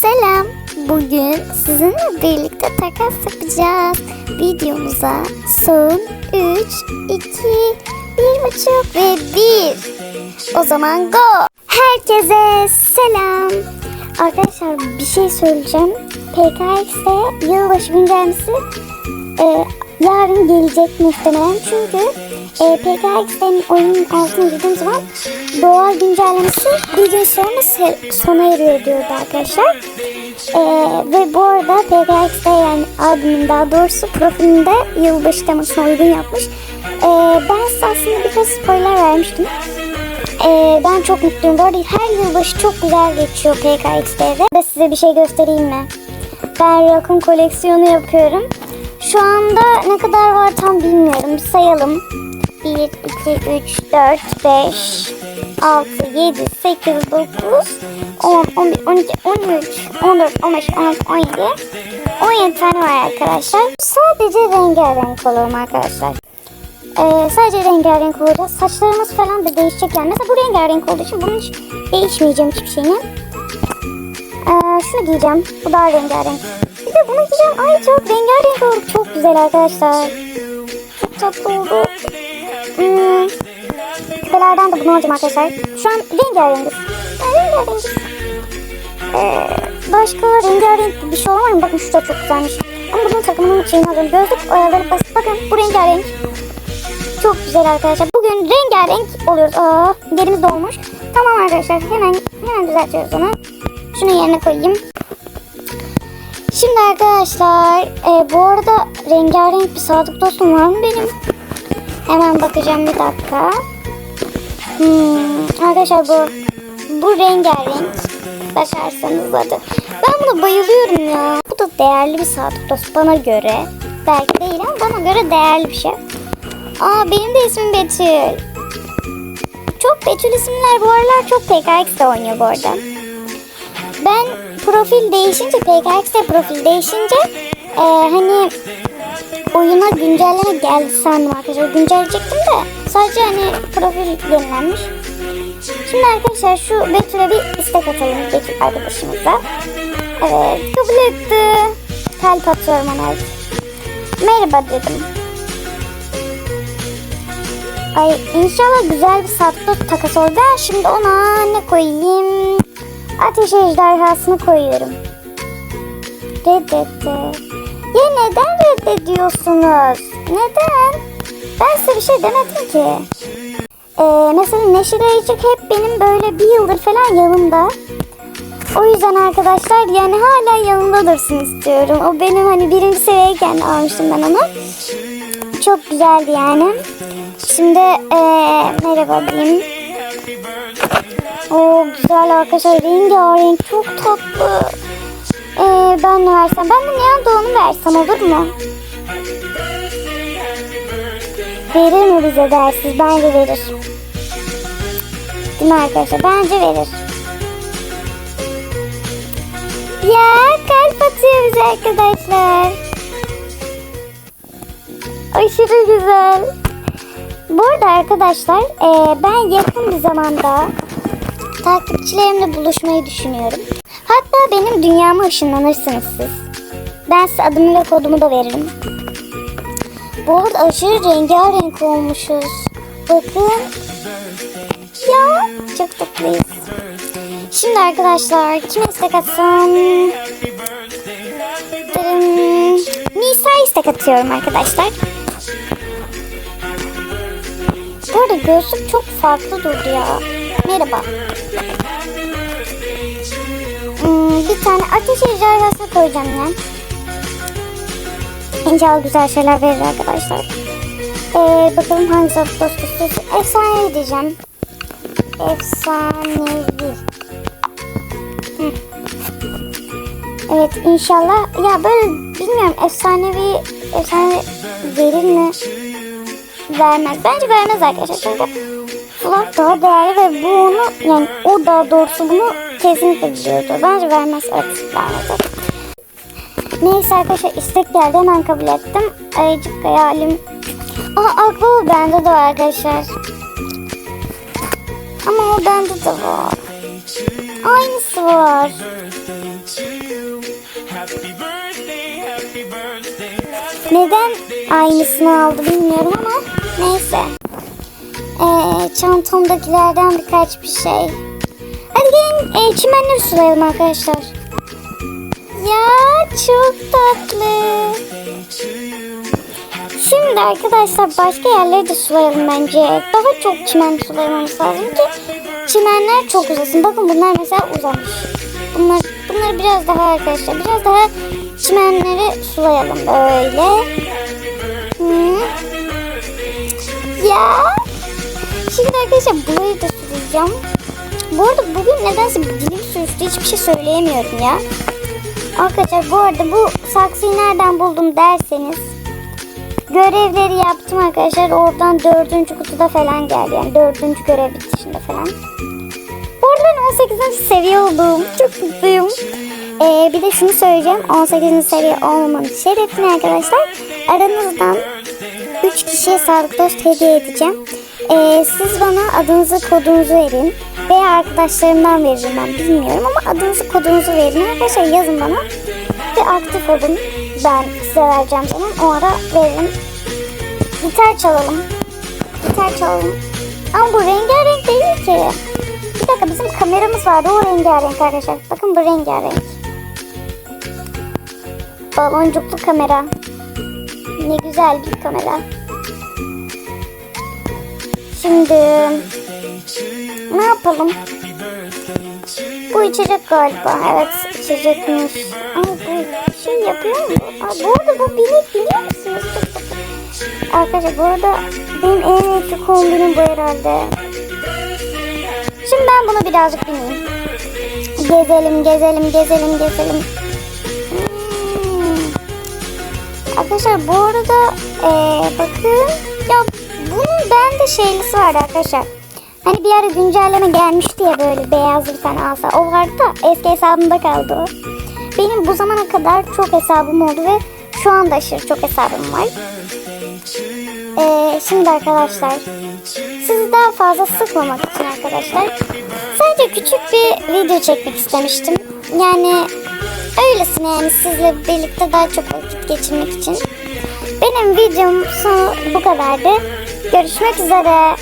Selam. Bugün sizinle birlikte takas yapacağız. Videomuza son 3, 2, 1,5 ve 1. O zaman go. Herkese selam. Arkadaşlar bir şey söyleyeceğim. PKX'de yılbaşı güncellemesi e, yarın gelecek muhtemelen. Çünkü e, PKX'den oyunun altına girdiğim zaman doğal güncellemesi bir sonra sona eriyor diyordu arkadaşlar. E, ve bu arada PKX'de yani admin daha doğrusu profilinde yılbaşı temasına uygun yapmış. E, ben size aslında birkaç spoiler vermiştim. Ee, ben çok mutluyum. Bu arada her yılbaşı çok güzel geçiyor PKX'de. Ve size bir şey göstereyim mi? Ben rakun koleksiyonu yapıyorum. Şu anda ne kadar var tam bilmiyorum. Bir sayalım. 1, 2, 3, 4, 5, 6, 7, 8, 9, 10, 11, 12, 13, 14, 15, 16, 17. 17 tane var arkadaşlar. Sadece rengarenk olurum arkadaşlar. Ee, sadece rengarenk olacağız. Saçlarımız falan da değişecek yani. Mesela bu rengarenk olduğu için bunun hiç değişmeyeceğim hiçbir şeyini. Ee, şunu giyeceğim. Bu daha rengarenk. Bir de bunu giyeceğim. Ay çok rengarenk oldu. Çok güzel arkadaşlar. Çok tatlı oldu. Hmm. De bunu alacağım arkadaşlar. Şu an rengarengiz. Rengarengiz. Ee, başka rengarenk bir şey olmaz mı? Bakın şu da çok güzelmiş. Ama bunun takımının şeyini alıyorum. Gözlük oyaları basit. Bakın bu rengarenk. Çok güzel arkadaşlar. Bugün rengarenk oluyoruz. Aa, derimiz dolmuş. Tamam arkadaşlar hemen hemen düzeltiyoruz onu. Şunu yerine koyayım. Şimdi arkadaşlar e, bu arada rengarenk bir sadık dostum var mı benim? Hemen bakacağım bir dakika. Hmm, arkadaşlar bu bu rengarenk başarsanız adı. Ben buna bayılıyorum ya. Bu da değerli bir sadık dost bana göre. Belki değil ama bana göre değerli bir şey. Aa benim de ismim Betül. Çok Betül isimler bu aralar çok PKX'de oynuyor bu arada. Ben profil değişince PKX'de profil değişince e, hani oyuna güncelleme geldi sandım arkadaşlar. Güncelleyecektim de sadece hani profil yenilenmiş. Şimdi arkadaşlar şu Betül'e bir istek atalım Betül arkadaşımıza. Evet kabul etti. Kalp atıyorum ona. Merhaba dedim. Ay inşallah güzel bir satlı takas. Ben şimdi ona ne koyayım? Ateş ejderhasını koyuyorum. Reddetti. Ya neden reddediyorsunuz? Neden? Ben size bir şey demedim ki. Ee, mesela Neşe Dayıcık hep benim böyle bir yıldır falan yanımda. O yüzden arkadaşlar yani hala yanımda dursun istiyorum. O benim hani birinci seviyeyken almıştım ben onu. Çok güzeldi yani. Şimdi ee, merhaba diyeyim. O güzel arkadaşlar rengarenk çok tatlı. Ee, ben ne versem? Ben de neon doğunu versem olur mu? Verir mi bize dersiz? Bence verir. Değil mi arkadaşlar? Bence verir. Ya kalp atıyor bize arkadaşlar. Aşırı güzel. Bu arada arkadaşlar e, ben yakın bir zamanda takipçilerimle buluşmayı düşünüyorum. Hatta benim dünyama ışınlanırsınız siz. Ben size adımı ve kodumu da veririm. Bu arada aşırı rengarenk olmuşuz. Bakın. Ya çok tatlıyız. Şimdi arkadaşlar kime istek atsam? Nisa istek atıyorum arkadaşlar. Bu arada gözlük çok farklı durdu ya. Merhaba. Hmm, bir tane ateş ejderhası koyacağım ya. İnşallah güzel şeyler verir arkadaşlar. Ee, bakalım hangi dostu dostu. Efsanevi diyeceğim. Efsanevi. Evet inşallah. Ya böyle bilmiyorum efsanevi efsane verir mi? Vermez. Bence vermez arkadaşlar. Çünkü Fluff daha değerli ve bu onu yani o daha doğrusu bunu kesinlikle biliyordu. Bence vermez. Evet vermez. Neyse arkadaşlar istek geldi hemen kabul ettim. Ayıcık hayalim. Aa akbaba bende de var arkadaşlar. Ama o bende de var. Aynısı var. Neden aynısını aldı bilmiyorum ama neyse. Ee, çantamdakilerden birkaç bir şey. Hadi gelin e, çimenleri sulayalım arkadaşlar. Ya çok tatlı. Şimdi arkadaşlar başka yerleri de sulayalım bence. Daha çok çimen sulamamız lazım ki çimenler çok uzasın. Bakın bunlar mesela uzamış. Bunlar bunları biraz daha arkadaşlar biraz daha çimenleri sulayalım böyle. Ya. Şimdi arkadaşlar burayı da sulayacağım. Bu arada bugün nedense dilim sürçtü hiçbir şey söyleyemiyorum ya. Arkadaşlar bu arada bu saksıyı nereden buldum derseniz görevleri yaptım arkadaşlar. Oradan dördüncü kutuda falan geldi. Yani dördüncü görev bitişinde falan. Bu arada ben 18. seviye oldum. Çok mutluyum. Ee, bir de şunu söyleyeceğim. 18. seviye olmamanın şerefine arkadaşlar. Aranızdan 3 kişiye sağlık dost hediye edeceğim. Ee, siz bana adınızı kodunuzu verin. Veya arkadaşlarımdan veririm ben bilmiyorum ama adınızı kodunuzu verin. Arkadaşlar yazın bana. Ve aktif olun. Ben size vereceğim zaman. O ara veririm. Gitar çalalım. Gitar çalalım. Ama bu rengarenk değil ki. Bir dakika bizim kameramız vardı. O rengarenk arkadaşlar. Bakın bu rengarenk. Baloncuklu kamera. Ne güzel bir kamera. Şimdi ne yapalım? Bu içecek galiba. Evet içecekmiş. Ama bu şey yapıyor mu? Aa, bu arada bu binek biliyor musunuz? Arkadaşlar bu arada benim en renkli kombinim bu herhalde. Şimdi ben bunu birazcık bineyim. Gezelim, gezelim, gezelim, gezelim. Hmm. Arkadaşlar bu arada eee, bakın ya bunun bende şeylisi vardı arkadaşlar. Hani bir ara güncelleme gelmişti ya böyle beyaz bir tane asa. O vardı da eski hesabımda kaldı o. Benim bu zamana kadar çok hesabım oldu ve şu anda aşırı çok hesabım var. Ee, şimdi arkadaşlar sizi daha fazla sıkmamak için arkadaşlar sadece küçük bir video çekmek istemiştim. Yani öylesine yani sizle birlikte daha çok vakit geçirmek için. Benim videom sonu bu kadardı. Görüşmek üzere.